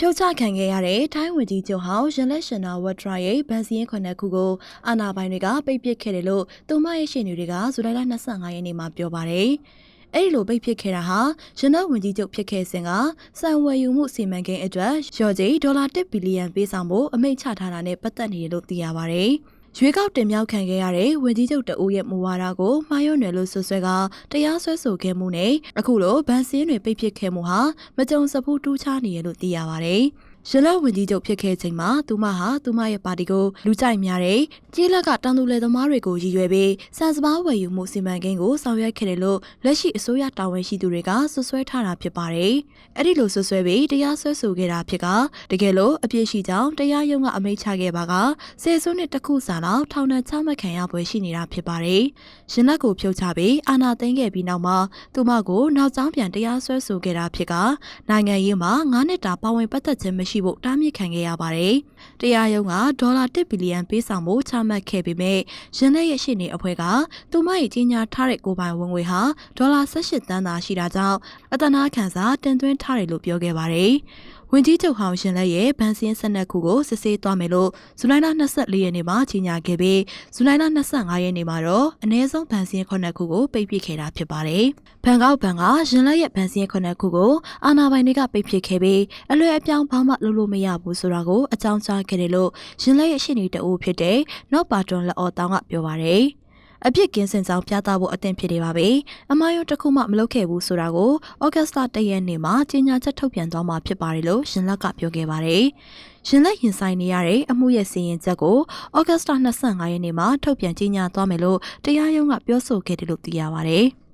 ဖြုတ်ချခံခဲ့ရတဲ့ထိုင်းဝန်ကြီးချုပ်ဟောင်းရလက်ရှင်နာဝတ်ထရာရဲ့ဗန်စီရင်ခွန်တဲ့ခုကိုအာနာပိုင်တွေကပိတ်ပစ်ခဲ့တယ်လို့သူမရဲ့ရှေ့နေတွေကဇူလိုင်လ25ရက်နေ့မှာပြောပါတယ်။အဲ့ဒီလိုပိတ်ပစ်ခဲ့တာဟာရနတ်ဝန်ကြီးချုပ်ဖြစ်ခဲ့စဉ်ကစံဝယ်ယူမှုစီမံကိန်းအတွက်ရော်ကြီးဒေါ်လာ1ဘီလီယံပေးဆောင်ဖို့အမိန့်ချထားတာနဲ့ပတ်သက်နေတယ်လို့သိရပါတယ်။ ရွေးကောက်တင်မြှောက်ခံခဲ့ရတဲ့ဝန်ကြီးချုပ်တအူးရဲ့မူဝါဒကိုမှားယွင်းတယ်လို့ဆွဆွဲကတရားစွဲဆိုခဲ့မှုနဲ့အခုလိုဗန်စင်းတွေပိတ်ပစ်ခဲ့မှုဟာမကြုံစဖူးတူးချနေရလို့သိရပါတယ်။ ရလဝန်ကြီးချုပ်ဖြစ်ခဲ့ချိန်မှာသူမဟာသူမရဲ့ပါတီကိုလူကြိုက်များတဲ့ကြေးလက်ကတောင်သူလယ်သမားတွေကိုရည်ရွယ်ပြီးစံစပါးဝယ်ယူမှုစီမံကိန်းကိုဆောင်ရွက်ခဲ့တယ်လို့လက်ရှိအစိုးရတာဝန်ရှိသူတွေကဆွဆွဲထားတာဖြစ်ပါတယ်။အဲ့ဒီလိုဆွဆွဲပြီးတရားစွဲဆိုခဲ့တာဖြစ်ကတကယ်လို့အပြစ်ရှိကြောင်းတရားရုံးကအမိန့်ချခဲ့ပါကစေစုနှစ်တစ်ခုစာလောက်ထောင်ဒဏ်ချမှတ်ခံရပွဲရှိနေတာဖြစ်ပါတယ်။ရှင်လက်ကိုဖြုတ်ချပြီးအာဏာသိမ်းခဲ့ပြီးနောက်မှာသူမကိုနောက်ကျောင်းပြန်တရားစွဲဆိုခဲ့တာဖြစ်ကနိုင်ငံရေးမှာ9နှစ်တာပါဝင်ပတ်သက်ခြင်းမရှိဖို့တားမြစ်ခံခဲ့ရပါတယ်။တရားရုံးကဒေါ်လာ1ဘီလီယံပေးဆောင်ဖို့ချမှတ်ခဲ့ပေမဲ့ရင်းလက်ရဲ့ရှေ့နေအဖွဲ့ကသူမရဲ့ကြီးညာထားတဲ့ကိုပိုင်ဝင်ငွေဟာဒေါ်လာ18တန်းသာရှိတာကြောင့်အတနာခံစာတင်သွင်းထားတယ်လို့ပြောခဲ့ပါတယ်။ဝင်ကြီးချုပ်ဟောင်းရှင်လက်ရဲ့ဗန်စင်းဆက်နက်ခုကိုစစ်ဆေးသွားမယ်လို့ဇူလိုင်လ24ရက်နေ့မှာကြီးညာခဲ့ပြီးဇူလိုင်လ25ရက်နေ့မှာတော့အ ਨੇ ဆုံးဗန်စင်းခုနှစ်ခုကိုပိတ်ပစ်ခဲ့တာဖြစ်ပါတယ်။ဘန်ကောက်ဘန်ကရှင်လက်ရဲ့ဗန်စင်းခုနှစ်ခုကိုအာနာပိုင်တွေကပိတ်ပစ်ခဲ့ပြီးအလွယ်အပြောင်းဘာမှလုပ်လို့မရဘူးဆိုတာကိုအကြောင်းကြားခဲ့တယ်လို့ရှင်လက်ရဲ့ရှင်းနေတအုပ်ဖြစ်တဲ့နော့ပါတွန်လက်အော်တောင်းကပြောပါတယ်။ အပြစ်ကင်းစင်ဆောင်ပြသဖို့အသင့်ဖြစ်နေပါပြီ။အမားရုံတစ်ခုမှမလုပ်ခဲ့ဘူးဆိုတာကိုဩဂတ်စ်လ၁ရက်နေ့မှာကြေညာချက်ထုတ်ပြန်သွားမှာဖြစ်ပါတယ်လို့ရှင်လက်ကပြောခဲ့ပါတယ်။ရှင်လက်ရင်ဆိုင်နေရတဲ့အမှုရဲ့စီရင်ချက်ကိုဩဂတ်စ်လ25ရက်နေ့မှာထုတ်ပြန်ကြေညာသွားမယ်လို့တရားရုံးကပြောဆိုခဲ့တယ်လို့သိရပါတယ်။